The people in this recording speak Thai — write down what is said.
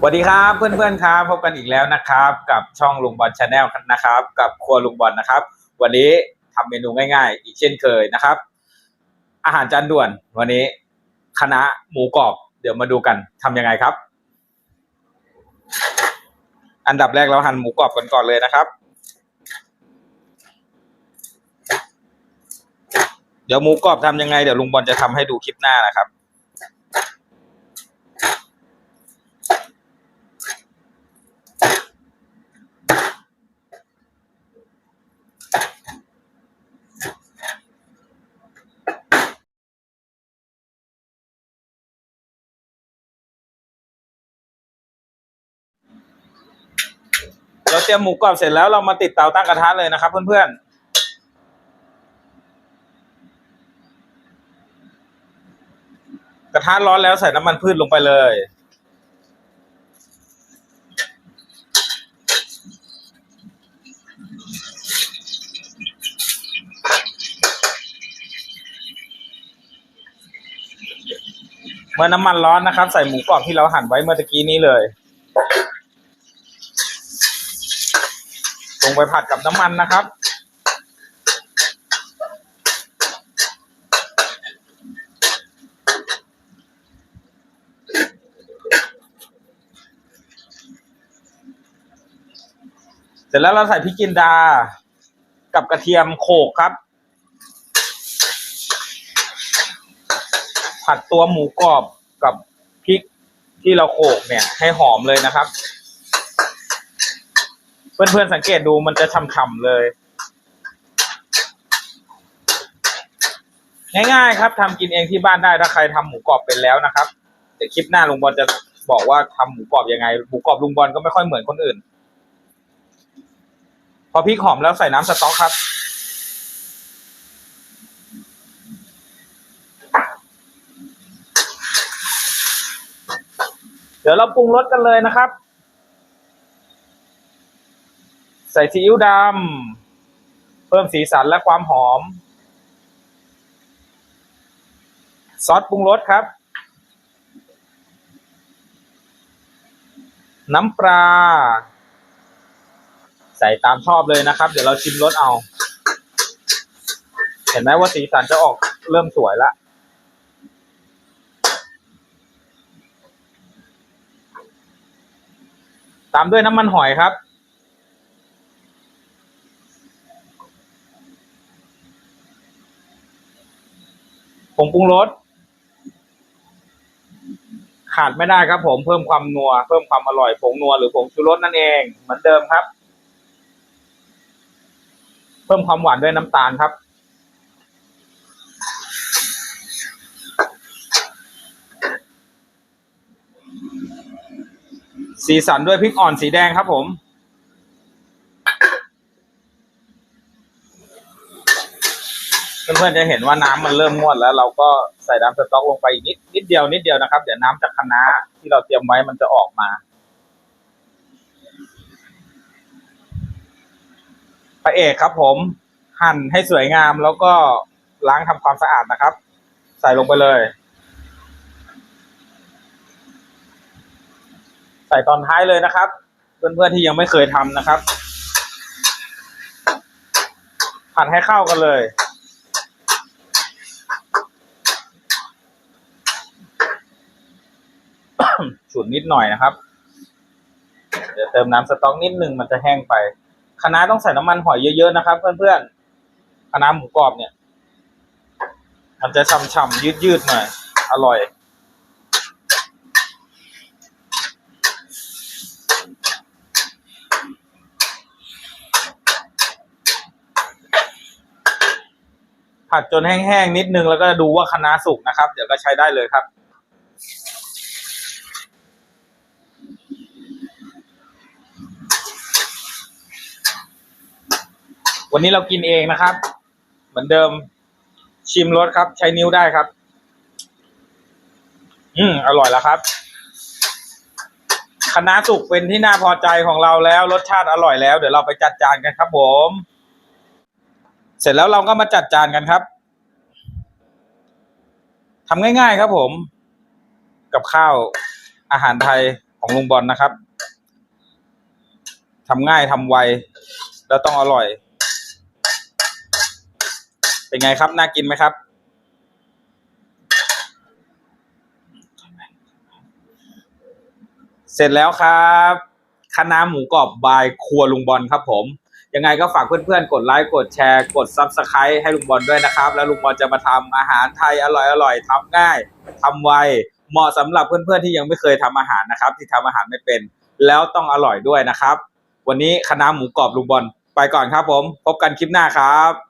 สวัสดีครับเพื่อนๆครับพบกันอีกแล้วนะครับ กับช่องลุงบอลชาแนลนะครับ กับครัวลุงบอลนะครับ วันนี้ทำเมนูง่ายๆ อีกเช่นเคยนะครับ อาหารจานด่วนวันนี้คณะหมูกรอบ เดี๋ยวมาดูกันทำยังไงครับ อันดับแรกเราหั่นหมูกรอบกันก่อนเลยนะครับ เดี๋ยวหมูกรอบทำยังไงเดี๋ยวลุงบอลจะทำให้ดูคลิปหน้านะครับ เราเตรียมหมูกรอบเสร็จแล้วเรามาติดเตาตั้งกระทะเลยนะครับ เพื่อนๆ กระทะร้อนแล้วใส่น้ำมันพืชลงไปเลย เมื่อน้ำมันร้อนนะครับ ใส่หมูกรอบที่เราหั่นไว้เมื่อตะกี้นี้เลย ลง ไปผัดกับน้ำมันนะครับ เสร็จแล้วเราใส่พริกจินดา กับกระเทียมโขกครับ ผัดตัวหมูกรอบกับพริกที่เราโขกเนี่ยให้หอมเลยนะครับ เพื่อนๆสังเกตดูมันจะช่ำๆเลย ง่ายๆครับทำกินเองที่บ้านได้ถ้าใครทำหมูกรอบเป็นแล้วนะครับเดี๋ยวคลิปหน้าลุงบอลจะบอกว่าทำหมูกรอบยังไงหมูกรอบลุงบอลก็ไม่ค่อยเหมือนคนอื่น พอพริกหอมแล้วใส่น้ำสต๊อกครับเดี๋ยวเราปรุงรสกันเลยนะครับ ใส่ซีอิ๊วดำเพิ่มสีสันและความหอม ซอสปรุงรสครับ น้ำปลาใส่ตามชอบเลยนะครับ เดี๋ยวเราชิมรสเอา เห็นไหมว่าสีสันจะออกเริ่มสวยละตามด้วยน้ำมันหอยครับ ผงปรุงรสขาดไม่ได้ครับ ผมเพิ่มความนัว เพิ่มความอร่อยผงนัวหรือผงชูรสนั่นเอง เหมือนเดิมครับ เพิ่มความหวานด้วยน้ำตาลครับสีสันด้วยพริกอ่อนสีแดงครับผม เพื่อนๆจะเห็นว่าน้ำมันเริ่มงวดแล้ว เราก็ใส่น้ำสต๊อกลงไปนิดนิดเดียวนิดเดียวนะครับ เดี๋ยวน้ำจากคะน้าที่เราเตรียมไว้มันจะออกมาพระเอกครับ ผมหั่นให้สวยงามแล้วก็ล้างทำความสะอาดนะครับ ใส่ลงไปเลย ใส่ตอนท้ายเลยนะครับ เพื่อนๆที่ยังไม่เคยทำนะครับผัดให้เข้ากันเลย ฉุนนิดหน่อยนะครับ เดี๋ยวเติมน้ำสต๊อกนิดนึงมันจะแห้งไปคะน้าต้องใส่น้ำมันหอยเยอะๆนะครับ เพื่อนๆคะน้าหมูกรอบเนี่ย มันจะฉ่ำๆยืดๆหน่อยอร่อยผัดจนแห้งๆนิดนึงแล้วก็ดูว่าคะน้าสุกนะครับ เดี๋ยวก็ใช้ได้เลยครับ วันนี้เรากินเองนะครับ เหมือนเดิมชิมรสครับ ใช้นิ้วได้ครับ อืมอร่อยแล้วครับคณะสุกเป็นที่น่าพอใจของเราแล้ว รสชาติอร่อยแล้ว เดี๋ยวเราไปจัดจานกันครับผม เสร็จแล้วเราก็มาจัดจานกันครับทำง่าย ๆ ครับผม กับข้าวอาหารไทยของลุงบอลนะครับทำง่ายทำไว แล้วต้องอร่อย เป็นไงครับน่ากินไหมครับ เสร็จแล้วครับคณะน้าหมูกรอบบายครัวลุงบอลครับผม ยังไงก็ฝากเพื่อนๆ กดไลค์กดแชร์ กดซับสไครต์ให้ลุงบอลด้วยนะครับ แล้วลุงบอลจะมาทำอาหารไทยอร่อยๆทำง่ายทำไวเหมาะสำหรับเพื่อนๆที่ยังไม่เคยทำอาหารนะครับ ที่ทำอาหารไม่เป็น แล้วต้องอร่อยด้วยนะครับ วันนี้คณะน้าหมูกรอบลุงบอลไปก่อนครับผม พบกันคลิปหน้าครับ